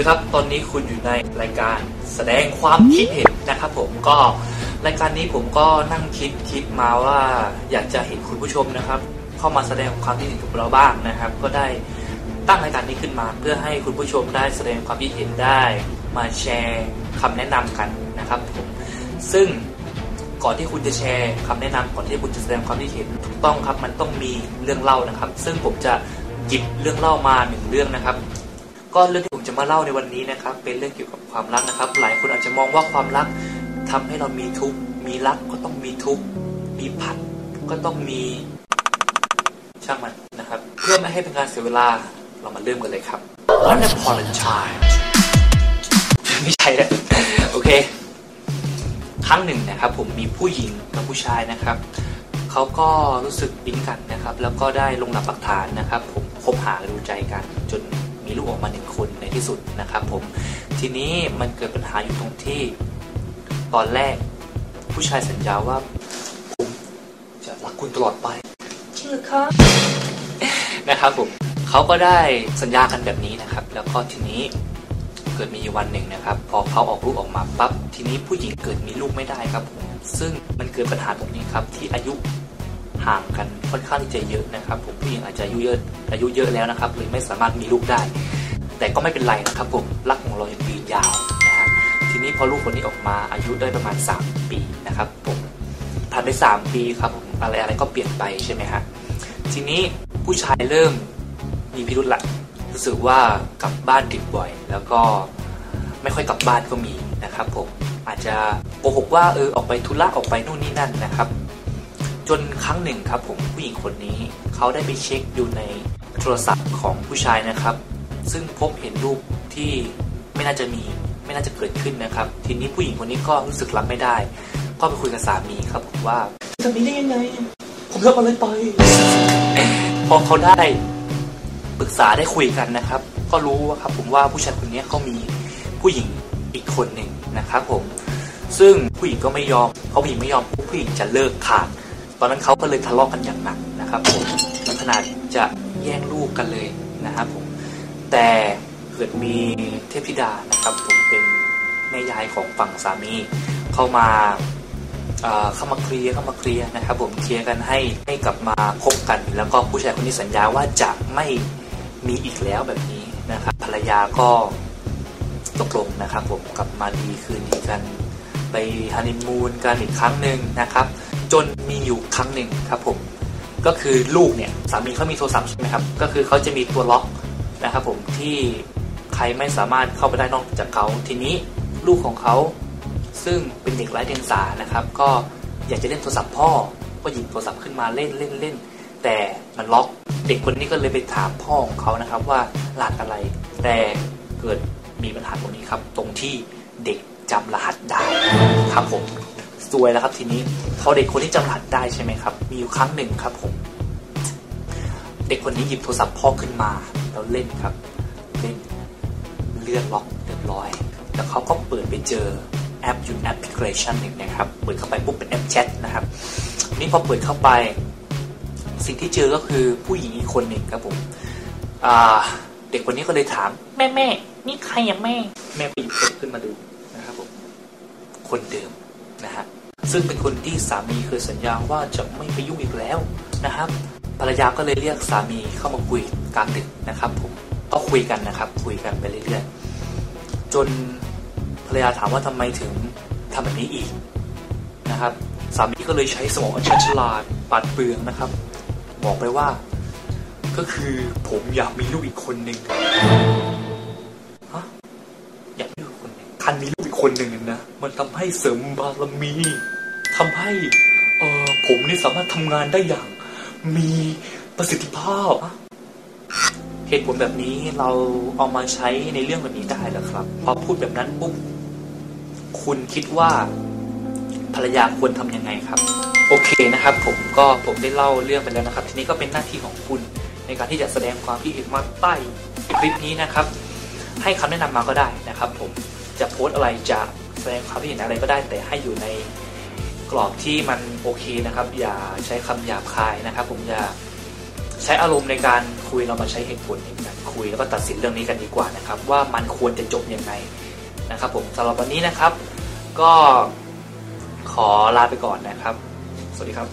ดีครับ ตอนนี้คุณอยู่ในรายการแสดงความคิดเห็นนะครับผมก็รายการนี้ผมก็นั่งคิดคิดมาว่า อยากจะเห็นคุณผู้ชมนะครับ เข้ามาแสดงความคิดเห็นกับเราบ้างนะครับ ก็ได้ตั้งรายการนี้ขึ้นมา เพื่อให้คุณผู้ชมได้แสดงความคิดเห็นได้ มาแชร์คำแนะนำกันนะครับผมซึ่งก่อนที่คุณจะแชร์คำแนะนำก่อนที่คุณจะแสดงความคิดเห็นถูกต้องครับมันต้องมีเรื่องเล่านะครับ ซึ่งผมจะหยิบเรื่องเล่ามาหนึ่งเรื่องนะครับ ก็เรื่อง จะมาเล่าในวันนี้นะครับ เป็นเรื่องเกี่ยวกับความรักนะครับ หลายคนอาจจะมองว่าความรักทำให้เรามีทุกข์มีรักก็ต้องมีทุกข์มีผัดก็ต้องมีช่างมันนะครับ เพื่อไม่ให้เป็นการเสียเวลาเรามาเริ่มกันเลยครับ One upon a time ไม่ใช่แล้วโอเค ครั้งหนึ่งนะครับ ผมมีผู้หญิงกับผู้ชายนะครับเขาก็รู้สึกปิ๊งกันนะครับ แล้วก็ได้ลงหลักปักฐานนะครับ ผมคบหาดูใจกันจน มีลูกออกมาหนึ่งคนในที่สุดนะครับผมทีนี้มันเกิดปัญหาอยู่ตรงที่ ตอนแรกผู้ชายสัญญาว่าผมจะรักคุณตลอดไปจริงหรือคะนะครับผมเขาก็ได้สัญญากันแบบนี้นะครับ แล้วก็ทีนี้เกิดมีวันหนึ่งนะครับ พอเขาออกลูกออกมาปั๊บทีนี้ผู้หญิงเกิดมีลูกไม่ได้ครับผมซึ่งมันเกิดปัญหาตรงนี้ครับที่อายุ ห่างกันค่อนข้างที่จะเยอะนะครับผมผู้หญิงอาจจะอายุเยอะอายุเยอะแล้วนะครับเลยไม่สามารถมีลูกได้ แต่ก็ไม่เป็นไรนะครับผมรักของเรายังยืนยาวนะฮะทีนี้พอลูกคนนี้ออกมาอายุได้ประมาณ 3 ปีนะครับผมผ่านไป 3 ปีครับผมอะไรอะไรก็เปลี่ยนไปใช่ไหมฮะทีนี้ผู้ชายเริ่มมีพิรุธละรู้สึกว่ากลับบ้านดึกบ่อย แล้วก็ไม่ค่อยกลับบ้านก็มีนะครับผมอาจจะโกหกว่าเออออกไปธุระออกไปนู่นนี่นั่นนะครับ จนครั้งหนึ่งครับผมผู้หญิงคนนี้เขาได้ไปเช็คดูในโทรศัพท์ของผู้ชายนะครับ ซึ่งพบเห็นรูปที่ไม่น่าจะมีไม่น่าจะเกิดขึ้นนะครับ ทีนี้ผู้หญิงคนนี้ก็รู้สึกรับไม่ได้ ก็ไปคุยกับสามีครับผมว่าทำนี้ได้ยังไง ผมทำอะไรไป พอเขาได้ปรึกษาได้คุยกันนะครับ ก็รู้ว่าครับผมว่าผู้ชายคนนี้เขามีผู้หญิงอีกคนหนึ่งนะครับผม ซึ่งผู้หญิงก็ไม่ยอมเพราผู้หญิงไม่ยอมผู้หญิงจะเลิกขาด ตอนนั้นเขาก็เลยทะเลาะกันอย่างหนักนะครับผมขนาดจะแย่งลูกกันเลยนะครับผมแต่เกิดมีเทพธิดานะครับผมเป็นแม่ยายของฝั่งสามี เข้ามาเข้ามาเคลียร์เข้ามาเคลียร์นะครับ ผมเคลียร์กันให้ให้กลับมาพบกัน แล้วก็ผู้ชายคนนี้สัญญาว่าจะไม่มีอีกแล้วแบบนี้นะครับ ภรรยาก็ตกลงนะครับ ผมกลับมาดีคืนดีกัน ไปฮันนีมูนกันอีกครั้งหนึ่งนะครับ จนมีอยู่ครั้งหนึ่งครับผมก็คือลูกเนี่ยสามีเขามีโทรศัพท์ใช่ไหมครับก็คือเขาจะมีตัวล็อกนะครับผมที่ใครไม่สามารถเข้าไปได้นอกจากเขาทีนี้ลูกของเขาซึ่งเป็นเด็กไร้เดียงสานะครับ ก็อยากจะเล่นโทรศัพท์พ่อ ก็หยิบโทรศัพท์ขึ้นมาเล่นเล่นเล่นแต่มันล็อกเด็กคนนี้ก็เลยไปถามพ่อของเขานะครับว่ารหัสอะไร แต่เกิดมีปัญหาตรงนี้ครับ ตรงที่เด็กจำรหัสได้ครับผม สวยแล้วครับ ทีนี้พอเด็กคนที่จำรหัสได้ใช่ไหมครับ มีอยู่ครั้งหนึ่งครับผมเด็กคนนี้หยิบโทรศัพท์พ่อขึ้นมาแล้วเล่นครับ เล่นเลื่อนล็อกเรียบร้อย แล้วเขาก็เปิดไปเจอแอปยู่แอปพลิเคชันหนึ่งนะครับ เปิดเข้าไปปุ๊บเป็นแอปแชทนะครับนี่พอเปิดเข้าไป สิ่งที่เจอก็คือผู้หญิงอีกคนหนึ่งครับผมเด็กคนนี้ก็เลยถาม แม่แม่นี่ใครอะแม่ แม่ไปหยิบโทรขึ้นมาดูนะครับผมคนเดิมนะฮะ ซึ่งเป็นคนที่สามีเคยสัญญาว่าจะไม่ไปยุ่งอีกแล้วนะครับ ภรรยาก็เลยเรียกสามีเข้ามาคุยกลางดึกนะครับผมก็คุยกันนะครับ คุยกันไปเรื่อยๆจนภรรยาถามว่าทำไมถึงทำแบบนี้อีกนะครับ สามีก็เลยใช้สมองอันฉลาดปัดเปลืองนะครับ บอกไปว่า ก็คือผมอยากมีลูกอีกคนหนึ่งฮะอยากมีลูกคนหนึ่งคันมีลูกอีกคนหนึ่งนะ มันทำให้เสริมบารมี ทำให้ผมนี่สามารถทำงานได้อย่าง มีประสิทธิภาพ เหตุผลแบบนี้เราเอามาใช้ในเรื่องแบบนี้ได้หรอครับ พอพูดแบบนั้นปุ๊บคุณคิดว่าภรรยาควรทำยังไงครับ โอเคนะครับ ผมก็ผมได้เล่าเรื่องไปแล้วนะครับ ทีนี้ก็เป็นหน้าที่ของคุณในการที่จะแสดงความคิดเห็นมาใต้คลิปนี้นะครับ ให้คำแนะนำมาก็ได้นะครับ ผมจะโพสอะไรจะแสดงความคิดเห็นอะไรก็ได้แต่ให้อยู่ใน กรอบที่มันโอเคนะครับ อย่าใช้คำหยาบคายนะครับ ผมอย่าใช้อารมณ์ในการคุยเรามาใช้เหตุผลในการคุยแล้วก็ตัดสินเรื่องนี้กันดีกว่านะครับ ว่ามันควรจะจบยังไงนะครับ ผมสำหรับวันนี้นะครับ ก็ขอลาไปก่อนนะครับ สวัสดีครับ